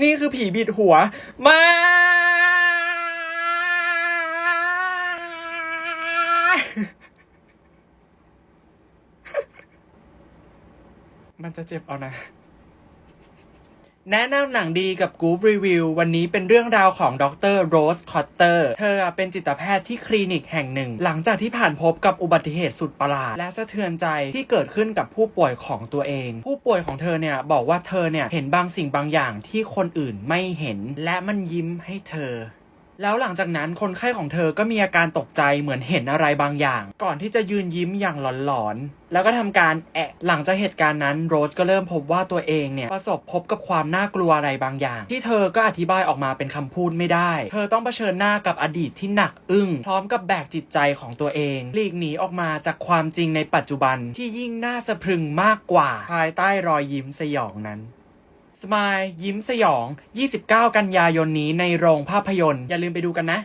นี่คือผีบิดหัว มา มันจะเจ็บเอานะ แนะนำหนังดีกับ Goof Review วันนี้เป็นเรื่องราวของดรโรสคอตเตอร์เธอเป็นจิตแพทย์ที่คลินิกแห่งหนึ่ง หลังจากที่ผ่านพบกับอุบัติเหตุสุดประหลาด และสะเทือนใจที่เกิดขึ้นกับผู้ป่วยของตัวเอง ผู้ป่วยของเธอเนี่ยบอกว่าเธอเนี่ยเห็นบางสิ่งบางอย่างที่คนอื่นไม่เห็น และมันยิ้มให้เธอ แล้วหลังจากนั้นคนไข้ของเธอก็มีอาการตกใจเหมือนเห็นอะไรบางอย่าง ก่อนที่จะยืนยิ้มอย่างหลอนๆ แล้วก็ทำการแอะหลังจากเหตุการณ์นั้นโรสก็เริ่มพบว่าตัวเองเนี่ยประสบพบกับความน่ากลัวอะไรบางอย่าง ที่เธอก็อธิบายออกมาเป็นคำพูดไม่ได้ เธอต้องเผชิญหน้ากับอดีตที่หนักอึ้งพร้อมกับแบกจิตใจของตัวเองหลีกหนีออกมาจากความจริงในปัจจุบันที่ยิ่งน่าสะพรึงมากกว่าภายใต้รอยยิ้มสยองนั้น สมายยิ้มสยอง 29 กันยายนนี้ในโรงภาพยนตร์ อย่าลืมไปดูกันนะ